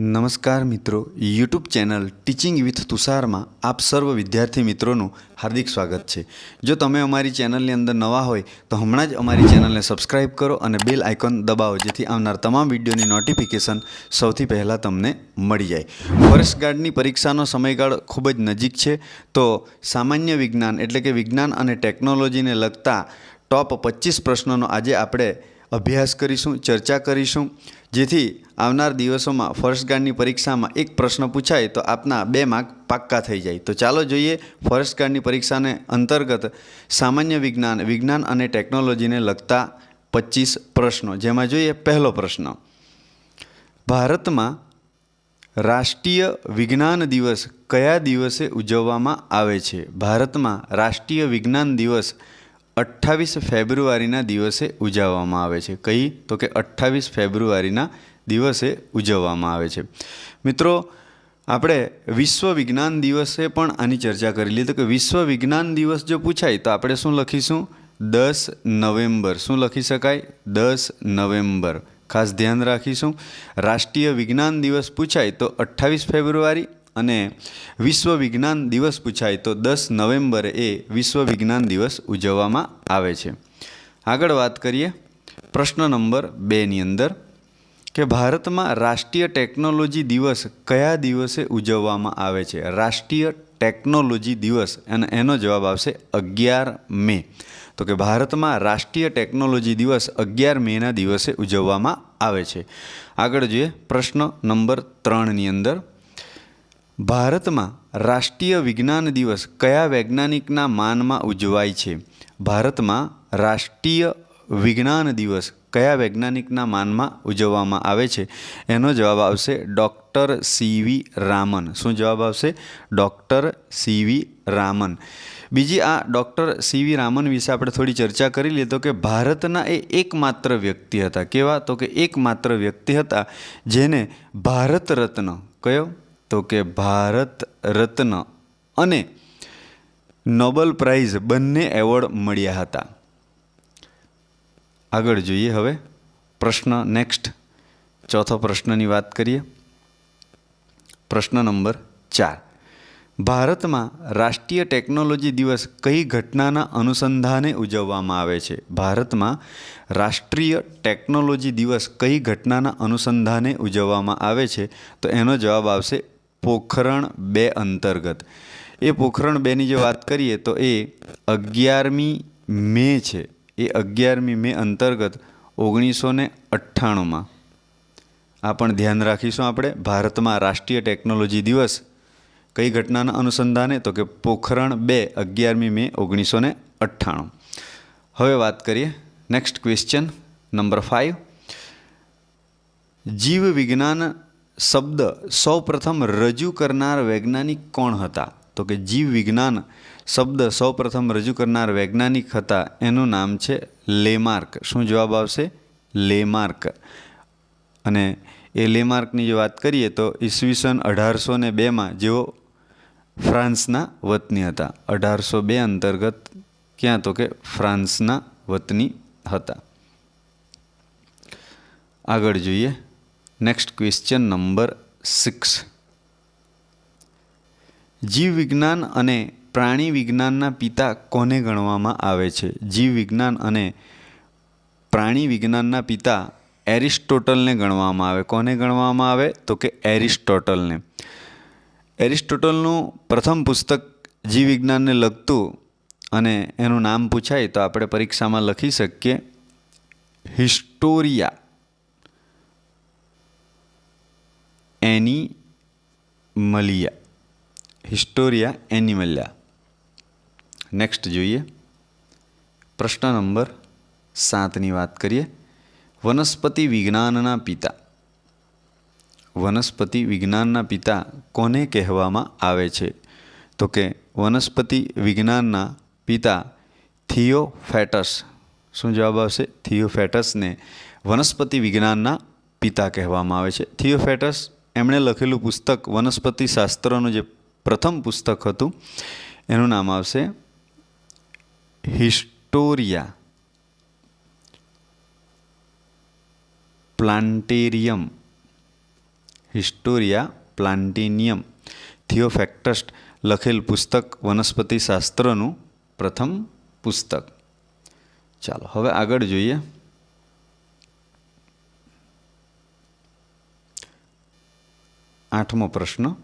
નમસ્કાર મિત્રો, YouTube channel teaching with તુષારમાં આપ સર્વ વિદ્યાર્થી મિત્રોનું હાર્દિક સ્વાગત છે. જો તમે અમારી ચેનલની અંદર નવા હોય, તો હમણાં જ અમારી ચેનલને સબસ્ક્રાઇબ કરો અને બેલ આઇકોન દબાવો, જેથી આવનાર તમામ વિડીયોની નોટિફિકેશન સૌથી પહેલાં તમને મળી જાય. ફોરેસ્ટ ગાર્ડની પરીક્ષાનો સમયગાળો ખૂબ જ નજીક છે, તો સામાન્ય વિજ્ઞાન એટલે કે વિજ્ઞાન અને ટેકનોલોજીને લગતા ટોપ પચીસ પ્રશ્નોનો આજે આપણે અભ્યાસ કરીશું, ચર્ચા કરીશું. જેથી આવનાર દિવસોમાં ફર્સ્ટ ગાર્ડની પરીક્ષામાં એક પ્રશ્ન પૂછાય તો આપના બે માર્ક પાક્કા થઈ જાય. તો ચાલો જોઈએ ફર્સ્ટ ગાર્ડની પરીક્ષાને અંતર્ગત સામાન્ય વિજ્ઞાન વિજ્ઞાન અને ટેકનોલોજીને લગતા પચીસ પ્રશ્નો. જેમાં જોઈએ પહેલો પ્રશ્ન. ભારતમાં રાષ્ટ્રીય વિજ્ઞાન દિવસ કયા દિવસે ઉજવવામાં આવે છે? ભારતમાં રાષ્ટ્રીય વિજ્ઞાન દિવસ અઠ્ઠાવીસ ફેબ્રુઆરીના દિવસે ઉજવવામાં આવે છે. કઈ? તો કે અઠ્ઠાવીસ ફેબ્રુઆરીના દિવસે ઉજવવામાં આવે છે. મિત્રો, આપણે વિશ્વ વિજ્ઞાન દિવસે પણ આની ચર્ચા કરી લીધી. કે વિશ્વ વિજ્ઞાન દિવસ જો પૂછાય, તો આપણે શું લખીશું? દસ નવેમ્બર. શું લખી શકાય? દસ નવેમ્બર. ખાસ ધ્યાન રાખીશું. રાષ્ટ્રીય વિજ્ઞાન દિવસ પૂછાય, તો અઠ્ઠાવીસ ફેબ્રુઆરી અને વિશ્વ વિજ્ઞાન દિવસ પૂછાય તો દસ નવેમ્બરે એ વિશ્વ વિજ્ઞાન દિવસ ઉજવવામાં આવે છે. આગળ વાત કરીએ પ્રશ્ન નંબર બેની અંદર કે ભારતમાં રાષ્ટ્રીય ટેકનોલોજી દિવસ કયા દિવસે ઉજવવામાં આવે છે? રાષ્ટ્રીય ટેકનોલોજી દિવસ અને એનો જવાબ આવશે અગિયાર મે. તો કે ભારતમાં રાષ્ટ્રીય ટેકનોલોજી દિવસ અગિયાર મેના દિવસે ઉજવવામાં આવે છે. આગળ જોઈએ પ્રશ્ન નંબર ત્રણની અંદર ભારતમાં રાષ્ટ્રીય વિજ્ઞાન દિવસ કયા વૈજ્ઞાનિકના માનમાં ઉજવાય છે? ભારતમાં રાષ્ટ્રીય વિજ્ઞાન દિવસ કયા વૈજ્ઞાનિકના માનમાં ઉજવવામાં આવે છે? એનો જવાબ આવશે ડૉક્ટર સીવી રામન. શું જવાબ આવશે? Doctor CV Raman. બીજી આ ડૉક્ટર સીવી રામન વિશે આપણે થોડી ચર્ચા કરી લઈએ તો કે ભારતના એ એકમાત્ર વ્યક્તિ હતા. કેવા? તો કે એકમાત્ર વ્યક્તિ હતા જેને ભારત રત્ન. કયો? તો કે ભારત રત્ન અને નોબલ પ્રાઇઝ બંને એવોર્ડ મળ્યા હતા. આગળ જોઈએ હવે પ્રશ્ન નેક્સ્ટ. ચોથો પ્રશ્નની વાત કરીએ. પ્રશ્ન નંબર ચાર. ભારતમાં રાષ્ટ્રીય ટેકનોલોજી દિવસ કઈ ઘટનાના અનુસંધાને ઉજવવામાં આવે છે? ભારતમાં રાષ્ટ્રીય ટેકનોલોજી દિવસ કઈ ઘટનાના અનુસંધાને ઉજવવામાં આવે છે? તો એનો જવાબ આવશે પોખરણ બે અંતર્ગત. એ પોખરણ બેની જો વાત કરીએ તો એ અગિયારમી મે છે. એ અગિયારમી મે અંતર્ગત ઓગણીસો ને અઠ્ઠાણુંમાં. આ પણ ધ્યાન રાખીશું આપણે. ભારતમાં રાષ્ટ્રીય ટેકનોલોજી દિવસ કઈ ઘટનાના અનુસંધાને? તો કે પોખરણ બે અગિયારમી મે ઓગણીસો ને અઠ્ઠાણું. હવે વાત કરીએ. નેક્સ્ટ ક્વેશ્ચન નંબર ફાઇવ જીવ વિજ્ઞાન શબ્દ સૌપ્રથમ રજૂ કરનાર વૈજ્ઞાનિક કોણ હતા? તો કે જીવ વિજ્ઞાન શબ્દ સૌપ્રથમ રજૂ કરનાર વૈજ્ઞાનિક હતા. એનું નામ છે લેમાર્ક. શું જવાબ આવશે? લેમાર્ક. અને એ લેમાર્કની જે વાત કરીએ તો ઈસવીસન અઢારસો ને બેમાં જેઓ ફ્રાન્સના વતની હતા. અઢારસો બે અંતર્ગત ક્યાં તો કે ફ્રાન્સના વતની હતા. આગળ જોઈએ. નેક્સ્ટ ક્વેશ્ચન નંબર સિક્સ જીવ વિજ્ઞાન અને પ્રાણી વિજ્ઞાનના પિતા કોને ગણવામાં આવે છે? જીવ વિજ્ઞાન અને પ્રાણી વિજ્ઞાનના પિતા એરિસ્ટોટલને ગણવામાં આવે. કોને ગણવામાં આવે? તો કે એરિસ્ટોટલને. એરિસ્ટોટલનું પ્રથમ પુસ્તક જીવ વિજ્ઞાનને લગતું અને એનું નામ પૂછાય તો આપણે પરીક્ષામાં લખી શકીએ. હિસ્ટોરિયા. એની મલિયા હિસ્ટોરિયા એનિમલિયા નેક્સ્ટ જોઈએ. પ્રશ્ન નંબર સાતની વાત કરીએ. વનસ્પતિ વિજ્ઞાનના પિતા. વનસ્પતિ વિજ્ઞાનના પિતા કોને કહેવામાં આવે છે? તો કે વનસ્પતિ વિજ્ઞાનના પિતા થિયોફેટસ. શું જવાબ આવશે? થિયોફેટસને વનસ્પતિ વિજ્ઞાનના પિતા કહેવામાં આવે છે. થિયોફેટસ એમણે લખેલું પુસ્તક વનસ્પતિ શાસ્ત્રનું જે પ્રથમ પુસ્તક હતું, એનું નામ આવશે હિસ્ટોરિયા પ્લાન્ટેરિયમ. હિસ્ટોરિયા પ્લાન્ટિનિયમ. થિયોફેક્ટસ્ટ લખેલ પુસ્તક વનસ્પતિ શાસ્ત્રનું પ્રથમ પુસ્તક. ચાલો, હવે આગળ જોઈએ. આઠમો પ્રશ્ન.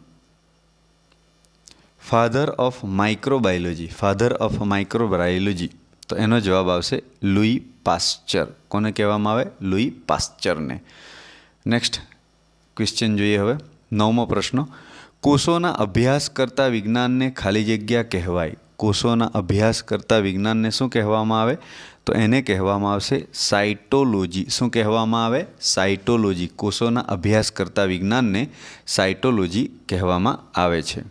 Father of microbiology father of microbiology તો એનો જવાબ આવશે લુઈ પાસ્ચર. કોને કહેવામાં આવે? લુઈ પાસ્ચરને. નેક્સ્ટ ક્વેશ્ચન જોઈએ હવે. નવમો પ્રશ્ન. કોષોના અભ્યાસ કરતા વિજ્ઞાનને ખાલી જગ્યા કહેવાય. કોષોના અભ્યાસ કરતા વિજ્ઞાનને શું કહેવામાં આવે? તો એને કહેવામાં આવશે સાયટોલોજી. શું કહેવામાં આવે? સાયટોલોજી. કોષોના અભ્યાસ કરતા વિજ્ઞાનને સાયટોલોજી કહેવામાં આવે છે.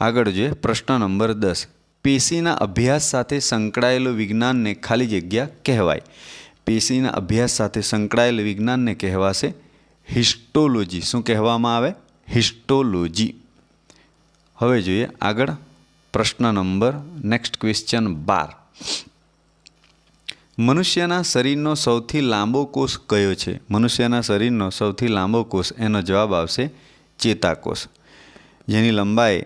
આગળ જોઈએ, પ્રશ્ન નંબર દસ. પેશીના અભ્યાસ સાથે સંકળાયેલું વિજ્ઞાનને ખાલી જગ્યા કહેવાય. પેશીના અભ્યાસ સાથે સંકળાયેલ વિજ્ઞાનને કહેવાશે હિસ્ટોલોજી. શું કહેવામાં આવે? હિસ્ટોલોજી. હવે જોઈએ આગળ પ્રશ્ન નંબર, નેક્સ્ટ ક્વેશ્ચન બાર. મનુષ્યના શરીરનો સૌથી લાંબો કોષ કયો છે? મનુષ્યના શરીરનો સૌથી લાંબો કોષ, એનો જવાબ આવશે ચેતાકોષ. જેની લંબાઈ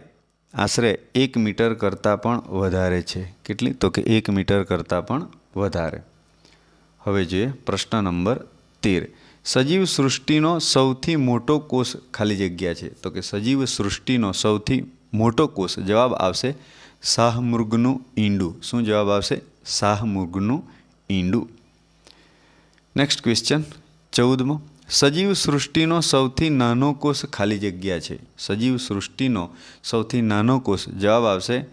આશરે એક મીટર કરતાં પણ વધારે છે. કેટલી? તો કે એક મીટર કરતાં પણ વધારે. હવે જોઈએ પ્રશ્ન નંબર તેર. સજીવ સૃષ્ટિનો સૌથી મોટો કોષ ખાલી જગ્યા છે. તો કે સજીવ સૃષ્ટિનો સૌથી મોટો કોષ. જવાબ આવશે શાહમૃગનું ઈંડું. શું જવાબ આવશે? શાહમૃગનું ઈંડું. નેક્સ્ટ ક્વેશ્ચન ચૌદમો. સજીવ સૃષ્ટિનો સૌથી નાનો કોષ ખાલી જગ્યા છે. સજીવ સૃષ્ટિનો સૌથી નાનો કોષ. જવાબ આવશે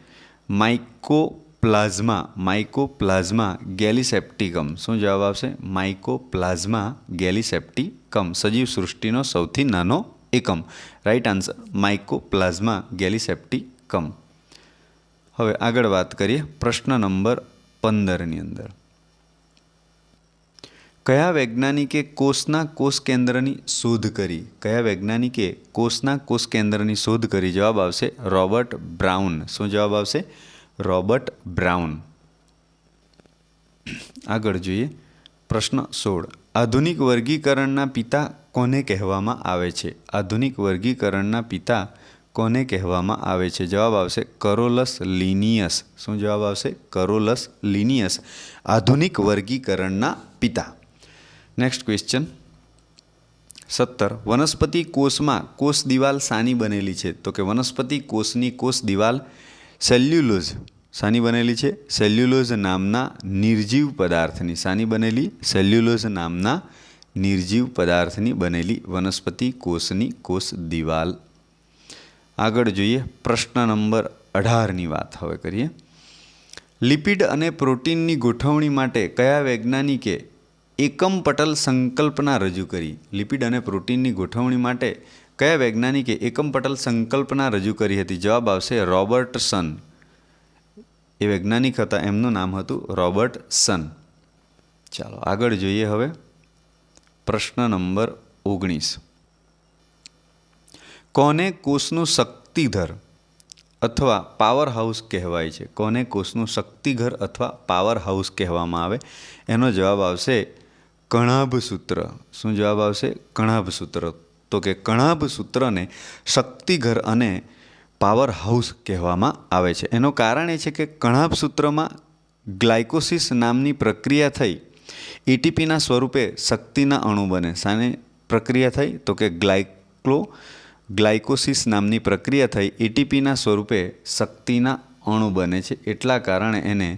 માઇકોપ્લાઝમા માઇકોપ્લાઝમા ગેલિસેપ્ટિકમ શું જવાબ આવશે? માઇકોપ્લાઝમા ગેલિસેપ્ટિકમ સજીવ સૃષ્ટિનો સૌથી નાનો એકમ. રાઈટ આન્સર માઇકોપ્લાઝમા ગેલિસેપ્ટિકમ હવે આગળ વાત કરીએ પ્રશ્ન નંબર પંદરની અંદર. કયા વૈજ્ઞાનિકે કોષના કોષ કેન્દ્રની શોધ કરી? કયા વૈજ્ઞાનિકે કોષના કોષ કેન્દ્રની શોધ કરી? જવાબ આવશે રોબર્ટ બ્રાઉન. શું જવાબ આવશે? Robert Brown. આગળ જોઈએ. પ્રશ્ન સોળ. આધુનિક વર્ગીકરણના પિતા કોને કહેવામાં આવે છે? આધુનિક વર્ગીકરણના પિતા કોને કહેવામાં આવે છે? જવાબ આવશે કરોલસ લિનિયસ. શું જવાબ આવશે? Carolus Linnaeus. આધુનિક વર્ગીકરણના પિતા. નેક્સ્ટ ક્વેશ્ચન સત્તર. વનસ્પતિ કોષમાં કોષ દિવાલ સાની બનેલી છે. તો કે વનસ્પતિ કોષની કોષ દિવાલ સેલ્યુલોઝ સાની બનેલી છે. સેલ્યુલોઝ નામના નિર્જીવ પદાર્થની સાની બનેલી. સેલ્યુલોઝ નામના નિર્જીવ પદાર્થની બનેલી વનસ્પતિ કોષની કોષ દિવાલ. આગળ જોઈએ. પ્રશ્ન નંબર અઢારની વાત હવે કરીએ. લિપિડ અને પ્રોટીનની ગોઠવણી માટે કયા વૈજ્ઞાનિકે એકમ પટલ સંકલ્પના રજૂ કરી. લિપિડ અને પ્રોટીનની ગોઠવણી માટે કયા વૈજ્ઞાનિકે એકમ પટલ સંકલ્પના રજૂ કરી હતી? જવાબ આવશે રોબર્ટ સન. એ વૈજ્ઞાનિક હતા, એમનું નામ હતું રોબર્ટ સન. ચાલો, આગળ જોઈએ હવે. પ્રશ્ન નંબર ઓગણીસ. કોને કોષનું શક્તિધર અથવા પાવર હાઉસ કહેવાય છે? કોને કોષનું શક્તિઘર અથવા પાવર હાઉસ કહેવામાં આવે? એનો જવાબ આવશે કણાભ સૂત્ર શું જવાબ આવશે? કણાભ સૂત્ર તો કે કણાભ સૂત્રને શક્તિઘર અને પાવર હાઉસ કહેવામાં આવે છે. એનું કારણ એ છે કે કણાભ સૂત્રમાં ગ્લાયકોસિસ નામની પ્રક્રિયા થઈ. એટીપીના સ્વરૂપે શક્તિના અણુ બને. સાને પ્રક્રિયા થઈ? તો કે ગ્લાયક્લો, ગ્લાયકોસિસ નામની પ્રક્રિયા થઈ. એટીપીના સ્વરૂપે શક્તિના અણુ બને છે. એટલા કારણે એને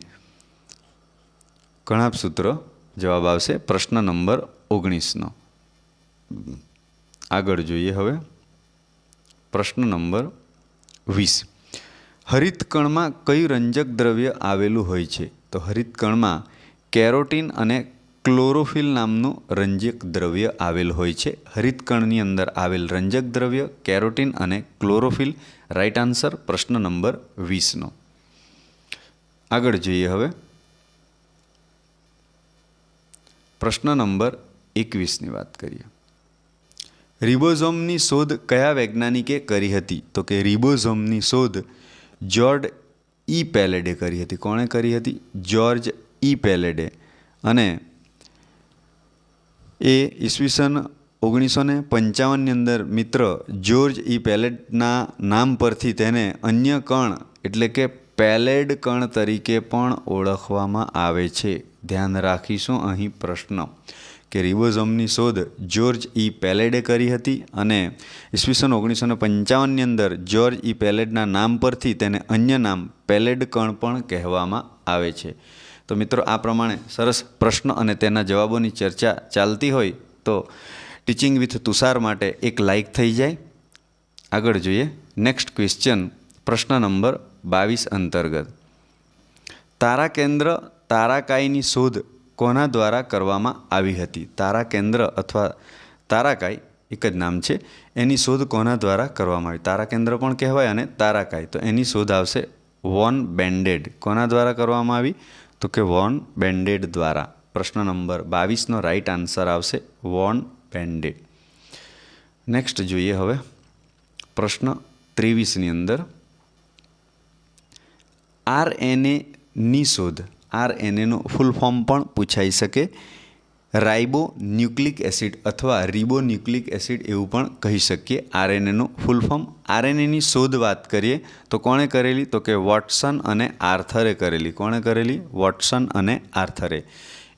કણાભ સૂત્ર જવાબ આવશે પ્રશ્ન નંબર ઓગણીસનો. આગળ જોઈએ હવે પ્રશ્ન નંબર વીસ. હરિતકણમાં કયું રંજક દ્રવ્ય આવેલું હોય છે? તો હરિતકણમાં કેરોટીન અને ક્લોરોફિલ નામનું રંજક દ્રવ્ય આવેલ હોય છે. હરિતકણની અંદર આવેલ રંજક દ્રવ્ય કેરોટીન અને ક્લોરોફિલ. રાઇટ આન્સર પ્રશ્ન નંબર વીસનો. આગળ જોઈએ હવે પ્રશ્ન નંબર એકવીસની વાત કરીએ. રિબોઝોમની શોધ કયા વૈજ્ઞાનિકે કરી હતી? તો કે રિબોઝોમની શોધ જ્યોર્જ ઈ પેલેડે કરી હતી. કોણે કરી હતી? George E Palade. અને એ ઈસવીસન ઓગણીસો ને પંચાવનની અંદર મિત્ર જ્યોર્જ ઈ પેલેટના નામ પરથી તેને અન્ય કણ એટલે કે પેલેડ કણ તરીકે પણ ઓળખવામાં આવે છે. ધ્યાન રાખીશું અહીં પ્રશ્ન કે રિબોઝમની શોધ જ્યોર્જ ઈ પેલેડે કરી હતી અને ઈસવીસન ઓગણીસો પંચાવનની અંદર જ્યોર્જ ઈ પેલેડના નામ પરથી તેને અન્ય નામ પેલેડ કણ પણ કહેવામાં આવે છે. તો મિત્રો આ પ્રમાણે સરસ પ્રશ્ન અને તેના જવાબોની ચર્ચા ચાલતી હોય તો ટીચિંગ વિથ તુષાર માટે એક લાઇક થઈ જાય. આગળ જોઈએ. નેક્સ્ટ ક્વેશ્ચન પ્રશ્ન નંબર બાવીસ અંતર્ગત. તારા કેન્દ્ર તારાકાઈની શોધ કોના દ્વારા કરવામાં આવી હતી? તારા કેન્દ્ર અથવા તારાકાઈ એક જ નામ છે. એની શોધ કોના દ્વારા કરવામાં આવી? તારા કેન્દ્ર પણ કહેવાય અને તારાકાઈ. તો એની શોધ આવશે વોન બેન્ડેડ. કોના દ્વારા કરવામાં આવી? તો કે વોન બેન્ડેડ દ્વારા. પ્રશ્ન નંબર બાવીસનો રાઈટ આન્સર આવશે વોન બેન્ડેડ. નેક્સ્ટ જોઈએ હવે પ્રશ્ન ત્રેવીસની અંદર. આરની શોધ. આરએનએનો ફૂલ ફોર્મ પણ પૂછાઈ શકે. રાઇબો ન્યુક્લિક એસિડ અથવા રિબો ન્યુક્લિક એસિડ એવું પણ કહી શકીએ. આરએનએનું ફૂલ ફોર્મ આરએનએની શોધ વાત કરીએ તો કોણે કરેલી? તો કે વોટસન અને આર્થરે કરેલી. કોણે કરેલી? વોટસન અને આર્થરે.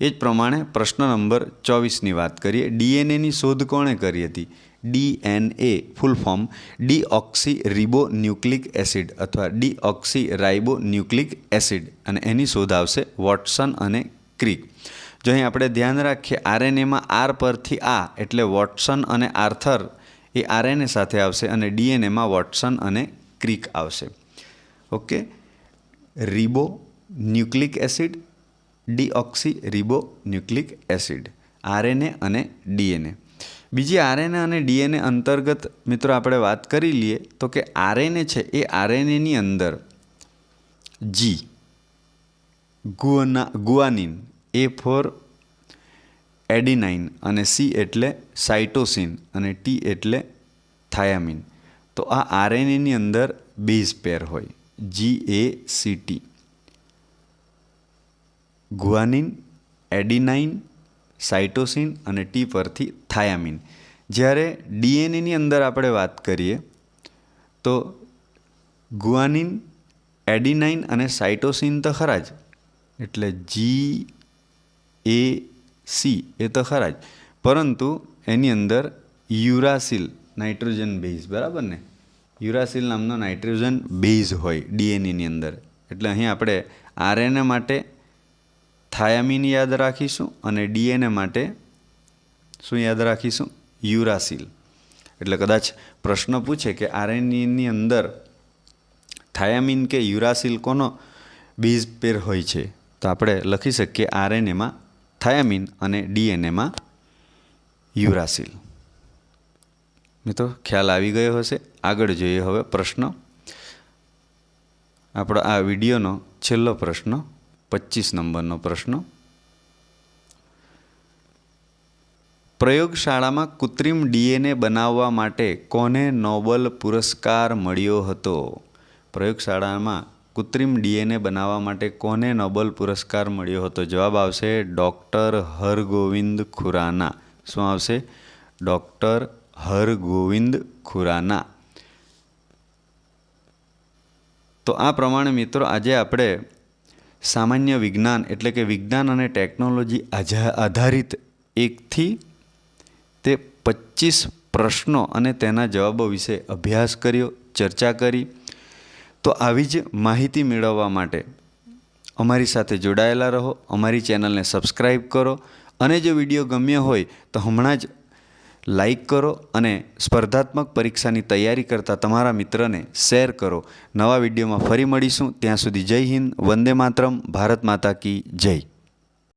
એ જ પ્રમાણે પ્રશ્ન નંબર ચોવીસની વાત કરીએ. ડીએનએની શોધ કોણે કરી હતી? DNA full form deoxyribonucleic acid અથવા ડીઓક્સી રાઇબો ન્યુક્લિક એસિડ અને એની શોધ આવશે વોટસન અને ક્રિક. જો અહીં આપણે ધ્યાન રાખીએ આરએનએમાં આર પરથી આ એટલે વોટસન અને આર્થર એ આરએનએ સાથે આવશે અને ડીએનએમાં વોટસન અને ક્રિક આવશે. Okay? Ribonucleic acid deoxyribonucleic acid RNA અને ડીએનએ. બીજી આરએનએ અને ડીએનએ અંતર્ગત મિત્રો આપણે વાત કરી લઈએ તો કે આરએનએ છે એ આરએનએની અંદર જી, ગુઆના, ગુઆનિન, એ ફોર એડિનાઇન અને સી એટલે સાઇટોસિન અને ટી એટલે થાયામિન. તો આ આરએનએની અંદર બેઝ પેર હોય, G A C T. Guanine, adenine cytosine અને ટી પરથી થાયામિન. જ્યારે ડીએનએની અંદર આપણે વાત કરીએ, તો ગુઆનિન, એડિનાઇન અને સાઇટોસિન તો ખરા જ. એટલે જી એ સી એ તો ખરા જ. પરંતુ એની અંદર યુરાસિલ, નાઇટ્રોજન બેઝ, બરાબર ને? યુરાસિલ નામનો નાઇટ્રોજન બેઝ હોય ડીએનએની અંદર. એટલે અહીં આપણે આરએનએ માટે થાયામીન યાદ રાખીશું અને ડીએનએ માટે શું યાદ રાખીશું? યુરાસિલ. એટલે કદાચ પ્રશ્ન પૂછે કે આરએનએની અંદર થાયામીન કે યુરાસિલ કોનો બીજ પેર હોય છે? તો આપણે લખી શકીએ આરએનએમાં થાયામીન અને ડીએનએમાં યુરાસિલ. મિત્રો, ખ્યાલ આવી ગયો હશે? આગળ જોઈએ હવે પ્રશ્ન. આપણો આ વિડીયોનો છેલ્લો પ્રશ્ન પચીસ નંબરનો પ્રશ્ન. પ્રયોગશાળામાં કૃત્રિમ ડીએનએ બનાવવા માટે કોને નોબલ પુરસ્કાર મળ્યો હતો? પ્રયોગશાળામાં કૃત્રિમ ડીએનએ બનાવવા માટે કોને નોબલ પુરસ્કાર મળ્યો હતો? જવાબ આવશે ડૉક્ટર હરગોવિંદ ખુરાના. શું આવશે? ડૉક્ટર હરગોવિંદ ખુરાના. તો આ પ્રમાણે મિત્રો આજે આપણે સામાન્ય વિજ્ઞાન એટલે કે વિજ્ઞાન અને ટેકનોલોજી આધારિત એકથી તે પચીસ પ્રશ્નો અને તેના જવાબો વિશે અભ્યાસ કર્યો, ચર્ચા કરી. તો આવી જ માહિતી મેળવવા માટે અમારી સાથે જોડાયેલા રહો, અમારી ચેનલને સબસ્ક્રાઈબ કરો અને જો વીડિયો ગમ્યો હોય તો હમણાં જ લાઈક કરો અને સ્પર્ધાત્મક પરીક્ષાની તૈયારી કરતા તમારા મિત્રને શેર કરો. નવા વિડીયોમાં ફરી મળીશું. ત્યાં સુધી જય હિન્દ, વંદે માતરમ, ભારત માતા કી જય.